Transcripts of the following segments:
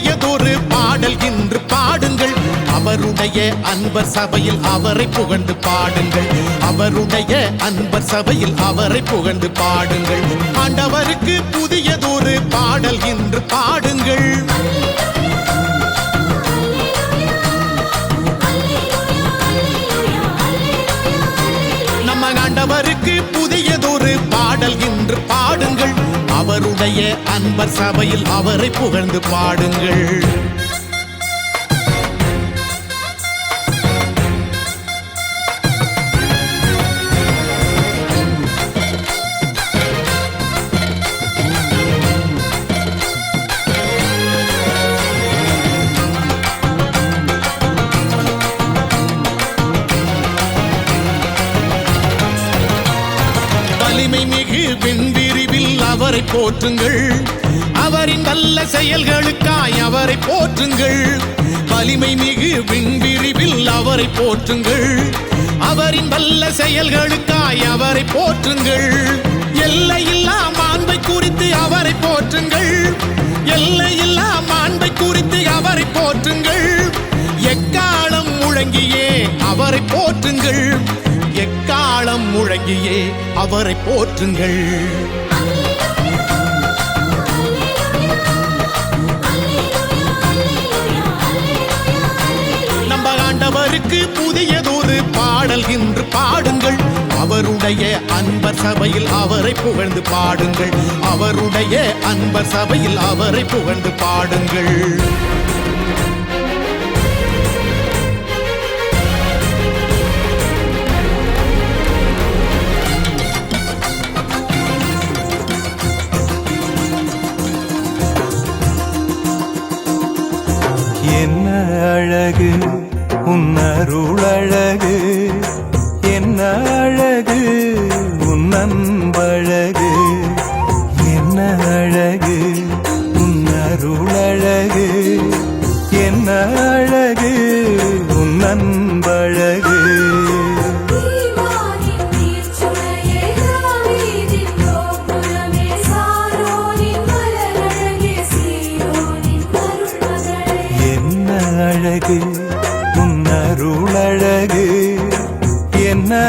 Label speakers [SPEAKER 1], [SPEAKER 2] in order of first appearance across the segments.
[SPEAKER 1] புதியதொரு பாடல் இன்று பாடுங்கள். அவருடைய அன்பர் சபையில் அவரை புகழ்ந்து பாடுங்கள். அவருடைய அன்பர் சபையில் அவரை புகழ்ந்து பாடுங்கள். ஆண்டவருக்கு புதியதொரு பாடல் இன்று பாடுங்கள். அவருடைய அன்பர் சபையில் அவரை புகழ்ந்து பாடுங்கள். அவரை போற்றுங்கள். அவரின் வல்ல செயல்களுக்காய் அவரை போற்றுங்கள். வலிமை மிகு விண்விரிவில் அவரை போற்றுங்கள். அவரின் வல்ல செயல்களுக்காய் அவரை போற்றுங்கள். எல்லையில்லா மாண்பை குறித்து அவரை போற்றுங்கள். எல்லையில்லா மாண்பை குறித்து அவரை போற்றுங்கள். எக்காலம் முழங்கியே அவரை போற்றுங்கள். எக்காலம் முழங்கியே அவரை போற்றுங்கள். அவருக்கு புதியதொரு பாடல் இன்று பாடுங்கள். அவருடைய அன்பர் சபையில் அவரை புகழ்ந்து பாடுங்கள். அவருடைய அன்பர் சபையில் அவரை புகழ்ந்து பாடுங்கள்.
[SPEAKER 2] அருளழகு. அழகு. என்ன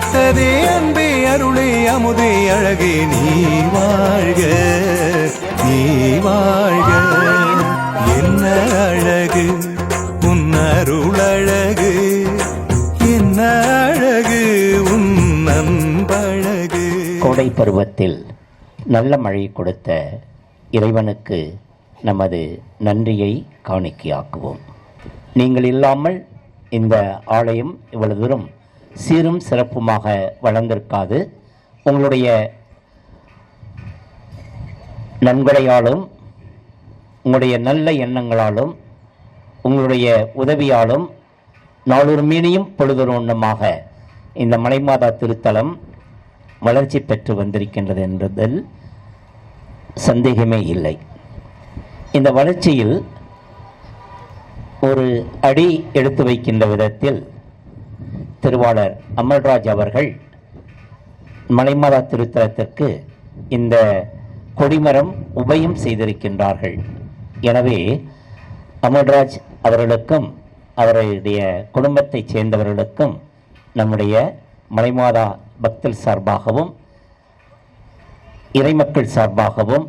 [SPEAKER 2] அளித்ததே அன்பே அருளே அமுதே அழகே நீ வாழ்க நீ வாழ்க. என்ன அழகு? உன் அருளழகு என்ன அழகு? உன் அன்பழகு
[SPEAKER 3] கோடை பருவத்தில் நல்ல மழை கொடுத்த இறைவனுக்கு நமது நன்றியை காணிக்கையாக்குவோம். நீங்கள் இல்லாமல் இந்த ஆலயம் இவ்வளவு தூரம் சீரும் சிறப்புமாக வளர்ந்திருக்காது. உங்களுடைய நன்கொடையாலும் உங்களுடைய நல்ல எண்ணங்களாலும் உங்களுடைய உதவியாலும் நாளொரு மீனியும் பொழுதொரு ஒன்றுமாக இந்த மலைமாதா திருத்தலம் வளர்ச்சி பெற்று வந்திருக்கின்றது என்பதில் சந்தேகமே இல்லை. இந்த வளர்ச்சியில் ஒரு அடி எடுத்து வைக்கின்ற விதத்தில் திருவாளர் அமல்ராஜ் அவர்கள் மலைமாதா திருத்தலத்திற்கு இந்த கொடிமரம் உபயம் செய்திருக்கின்றார்கள். எனவே அமல்ராஜ் அவர்களுக்கும் அவருடைய குடும்பத்தைச் சேர்ந்தவர்களுக்கும் நம்முடைய மலைமாதா பக்தல் சார்பாகவும் இறைமக்கள் சார்பாகவும்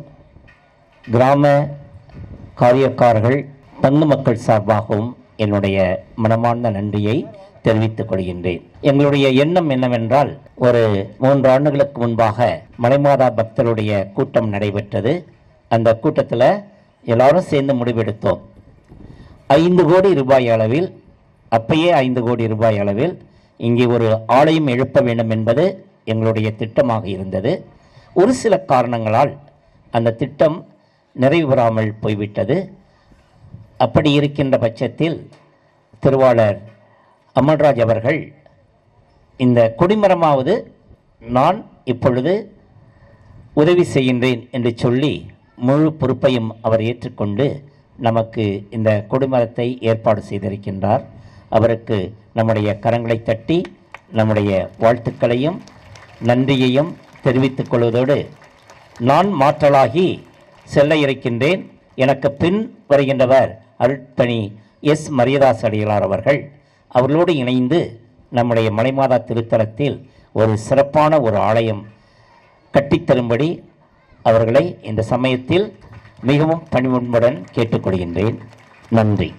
[SPEAKER 3] கிராம காரியக்காரர்கள் பங்கு மக்கள் சார்பாகவும் என்னுடைய மனமார்ந்த நன்றியை தெரிவித்துக் கொள்கின்றேன் எங்களுடைய எண்ணம் என்னவென்றால் ஒரு மூன்று ஆண்டுகளுக்கு முன்பாக மலைமாதா பக்தருடைய கூட்டம் நடைபெற்றது. அந்த கூட்டத்தில் எல்லாரும் சேர்ந்து முடிவெடுத்தோம். ஐந்து கோடி ரூபாய் அளவில் அப்பயே ஐந்து கோடி ரூபாய் அளவில் இங்கே ஒரு ஆலயம் எழுப்ப வேண்டும் என்பது எங்களுடைய திட்டமாக இருந்தது. ஒரு சில காரணங்களால் அந்த திட்டம் நிறைவுறாமல் போய்விட்டது. அப்படி இருக்கின்ற பட்சத்தில் திருவாளர் அமல்ராஜ் அவர்கள் இந்த கொடிமரமாவது நான் இப்பொழுது உதவி செய்கின்றேன் என்று சொல்லி முழு பொறுப்பையும் அவர் ஏற்றுக்கொண்டு நமக்கு இந்த கொடிமரத்தை ஏற்பாடு செய்திருக்கின்றார். அவருக்கு நம்முடைய கரங்களை தட்டி நம்முடைய வாழ்த்துக்களையும் நன்றியையும் தெரிவித்துக் கொள்வதோடு நான் மாற்றலாகி செல்ல இருக்கின்றேன். எனக்கு பின் வருகின்றவர் அருட்பணி எஸ். மரியதாஸ் அடிகளார் அவர்கள். அவர்களோடு இணைந்து நம்முடைய மலைமாதா திருத்தலத்தில் ஒரு சிறப்பான ஒரு ஆலயம் கட்டித்தரும்படி அவர்களை இந்த சமயத்தில் மிகவும் பணிவுடன் கேட்டுக்கொள்கின்றேன். நன்றி.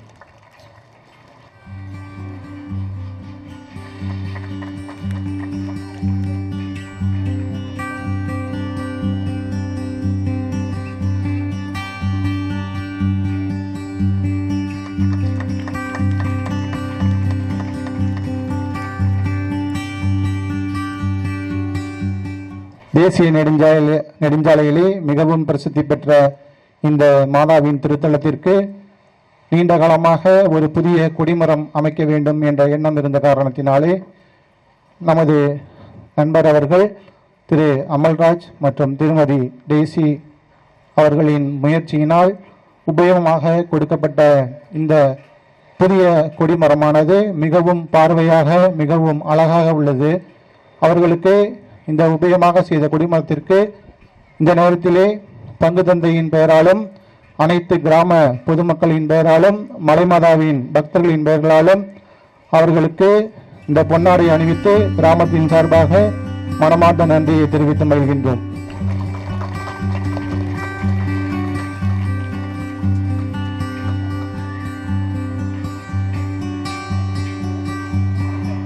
[SPEAKER 4] தேசிய நெடுஞ்சாலை நெடுஞ்சாலையிலே மிகவும் பிரசித்தி பெற்ற இந்த மாதாவின் திருத்தலத்திற்கு நீண்ட காலமாக ஒரு புதிய கொடிமரம் அமைக்க வேண்டும் என்ற எண்ணம் இருந்த காரணத்தினாலே நமது நண்பர் அவர்கள் திரு அமல்ராஜ் மற்றும் திருமதி டேசி அவர்களின் முயற்சியினால் உபயோகமாக கொடுக்கப்பட்ட இந்த புதிய கொடிமரமானது மிகவும் பார்வையாக மிகவும் அழகாக உள்ளது. அவர்களுக்கு இந்த உபயமாக செய்த குடிமரத்திற்கு இந்த நேரத்திலே பங்கு தந்தையின் பெயராலும் அனைத்து கிராம பொதுமக்களின் பெயராலும் மலைமாதாவின் பக்தர்களின் பெயர்களாலும் அவர்களுக்கு இந்த பொன்னாடை அணிவித்து கிராமத்தின் சார்பாக மனமார்ந்த நன்றியை தெரிவித்து மகிழ்கின்றோம்.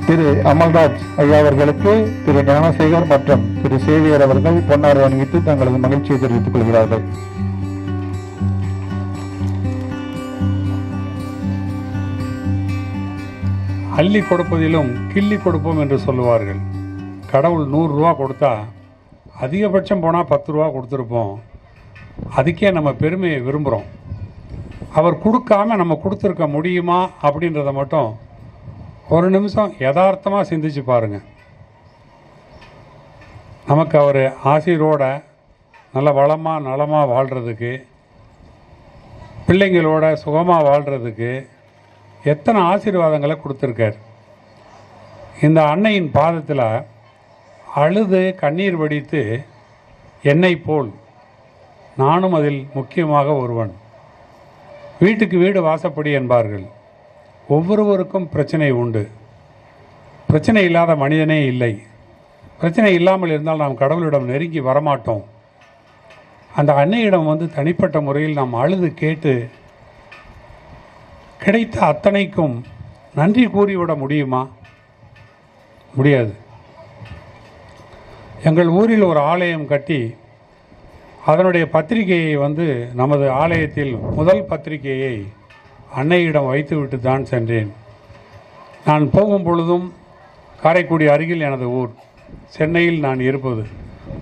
[SPEAKER 4] திரு அமல்ராஜ் ஐயா அவர்களுக்கு திரு ஞானசேகர் மற்றும் திரு சேவியர் அவர்கள் பொன்னாடை அணிவித்து தங்களது மகிழ்ச்சியை தெரிவித்துக் கொள்கிறார்கள்.
[SPEAKER 5] அள்ளி கொடுப்பதிலும் கிள்ளி கொடுப்போம் என்று சொல்லுவார்கள். கடவுள் நூறுரூவா கொடுத்தா அதிகபட்சம் போனால் பத்து ரூபா கொடுத்துருப்போம். அதுக்கே நம்ம பெருமையை விரும்புகிறோம் அவர் கொடுக்காம நம்ம கொடுத்துருக்க முடியுமா அப்படின்றத மட்டும் ஒரு நிமிஷம் யதார்த்தமாக சிந்திச்சு பாருங்க. நமக்கு அவர் ஆசிரோட நல்ல வளமாக நலமாக வாழ்கிறதுக்கு பிள்ளைங்களோட சுகமாக வாழ்கிறதுக்கு எத்தனை ஆசீர்வாதங்களை கொடுத்துருக்கார். இந்த அன்னையின் பாதத்தில் அழுது கண்ணீர் வடித்து என்னை போல் நானும் அதில் முக்கியமாக ஒருவன். வீட்டுக்கு வீடு வாசப்படி என்பார்கள். ஒவ்வொருவருக்கும் பிரச்சனை உண்டு. பிரச்சனை இல்லாத மனிதனே இல்லை. பிரச்சனை இல்லாமல் இருந்தால் நாம் கடவுளிடம் நெருங்கி வரமாட்டோம். அந்த அன்னையிடம் வந்து தனிப்பட்ட முறையில் நாம் அழுது கேட்டு கிடைத்த அத்தனைக்கும் நன்றி கூறிவிட முடியுமா? முடியாது. எங்கள் ஊரில் ஒரு ஆலயம் கட்டி அதனுடைய பத்திரிகையை வந்து நமது ஆலயத்தில் முதல் பத்திரிகையை அன்னையிடம் வைத்துவிட்டு தான் சென்றேன். நான் போகும் பொழுதும் காரைக்குடி அருகில் எனது ஊர். சென்னையில் நான் இருப்பது.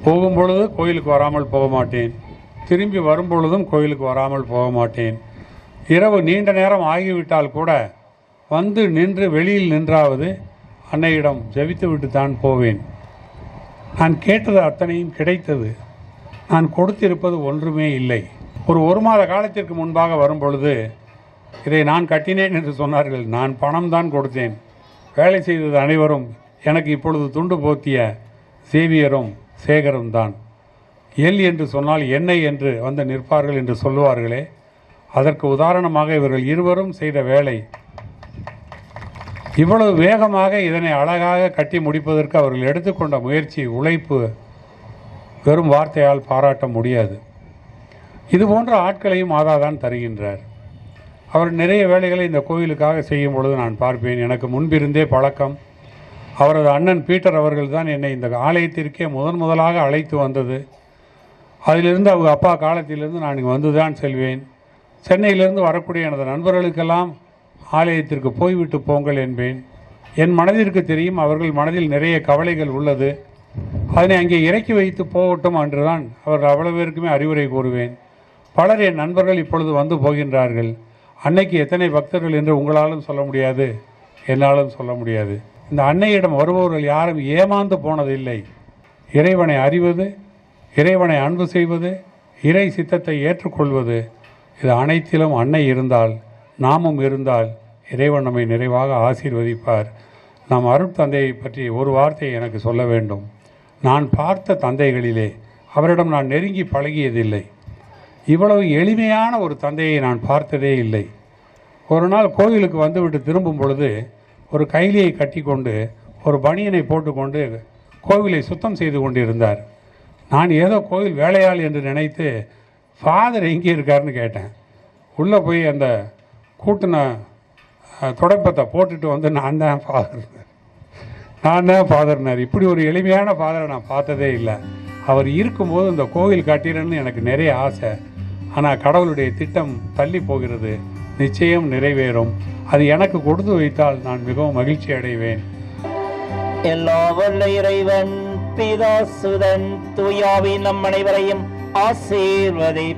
[SPEAKER 5] போகும் பொழுது கோயிலுக்கு வராமல் போக மாட்டேன். திரும்பி வரும் பொழுதும் கோயிலுக்கு வராமல் போக மாட்டேன். இரவு நீண்ட நேரம் ஆகிவிட்டால் கூட வந்து நின்று வெளியில் நின்றாவது அன்னையிடம் ஜபித்துவிட்டு தான் போவேன். நான் கேட்டது அத்தனையும் கிடைத்தது. நான் கொடுத்திருப்பது ஒன்றுமே இல்லை. ஒரு ஒரு மாத காலத்திற்கு முன்பாக வரும் பொழுது இதை நான் கட்டினேன் என்று சொன்னார்கள். நான் பணம் தான் கொடுத்தேன். வேலை செய்தது அனைவரும் எனக்கு இப்பொழுது துண்டு போத்திய சேவியரும் சேகரும் தான். எல் என்று சொன்னால் என்னை என்று வந்து நிற்பார்கள் என்று சொல்லுவார்களே. அதற்கு உதாரணமாக இவர்கள் இருவரும் செய்த வேலை. இவ்வளவு வேகமாக இதனை அழகாக கட்டி முடிப்பதற்கு அவர்கள் எடுத்துக்கொண்ட முயற்சி உழைப்பு வெறும் வார்த்தையால் பாராட்ட முடியாது. இது போன்ற ஆட்களையும் மாதா தான் தருகின்றார். அவர் நிறைய வேலைகளை இந்த கோயிலுக்காக செய்யும் பொழுது நான் பார்ப்பேன். எனக்கு முன்பிருந்தே பழக்கம். அவரது அண்ணன் பீட்டர் அவர்கள் தான் என்னை இந்த ஆலயத்திற்கே முதன் முதலாக அழைத்து வந்தது. அதிலிருந்து அவங்க அப்பா காலத்திலிருந்து நான் இங்கே வந்து தான் செல்வேன். சென்னையிலிருந்து வரக்கூடிய எனது நண்பர்களுக்கெல்லாம் ஆலயத்திற்கு போய்விட்டு போங்கள் என்பேன். என் மனதிற்கு தெரியும் அவர்கள் மனதில் நிறைய கவலைகள் உள்ளது. அதனை அங்கே இறக்கி வைத்து போகட்டும் என்றுதான் அவர்கள் அவ்வளவு பேருக்குமே அறிவுரை கூறுவேன். பலர் என் நண்பர்கள் இப்பொழுது வந்து போகின்றார்கள். அன்னைக்கு எத்தனை பக்தர்கள் என்று உங்களாலும் சொல்ல முடியாது என்னாலும் சொல்ல முடியாது. இந்த அன்னையிடம் வருபவர்கள் யாரும் ஏமாந்து போனதில்லை. இறைவனை அறிவது இறைவனை அன்பு செய்வது இறை சித்தத்தை ஏற்றுக்கொள்வது இது அனைத்திலும் அன்னை இருந்தால் நாமும் இருந்தால் இறைவன் நம்மை நிறைவாக ஆசீர்வதிப்பார். நாம் அருட்தந்தையை பற்றி ஒரு வார்த்தையை எனக்கு சொல்ல வேண்டும். நான் பார்த்த தந்தைகளிலே அவரிடம் நான் நெருங்கி பழகியதில்லை. இவ்வளவு எளிமையான ஒரு தந்தையை நான் பார்த்ததே இல்லை. ஒரு நாள் கோவிலுக்கு வந்துவிட்டு திரும்பும் பொழுது ஒரு கைலியை கட்டிக்கொண்டு ஒரு பனியனை போட்டுக்கொண்டு கோவிலை சுத்தம் செய்து கொண்டிருந்தார். நான் ஏதோ கோவில் வேலையாள் என்று நினைத்து ஃபாதர் எங்கே இருக்காருன்னு கேட்டேன். உள்ளே போய் அந்த கூட்டின அஹ், துடைப்பத்தை போட்டுட்டு வந்து நான் தான் ஃபாதர். நான் தான் ஃபாதர்னார். இப்படி ஒரு எளிமையான ஃபாதரை நான் பார்த்ததே இல்லை. அவர் இருக்கும்போது இந்த கோவில் கட்டிடணும்னு எனக்கு நிறைய ஆசை. ஆனால் கடவுளுடைய திட்டம் தள்ளி போகிறது நிச்சயம் நிறைவேறும். அது எனக்கு கொடுத்து வைத்தால் நான் மிகவும் மகிழ்ச்சி அடைவேன்.
[SPEAKER 3] எல்லா வல்ல இறைவன் பிதா சுதன் நம் அனைவரையும் ஆசீர்வதிப்பாராக.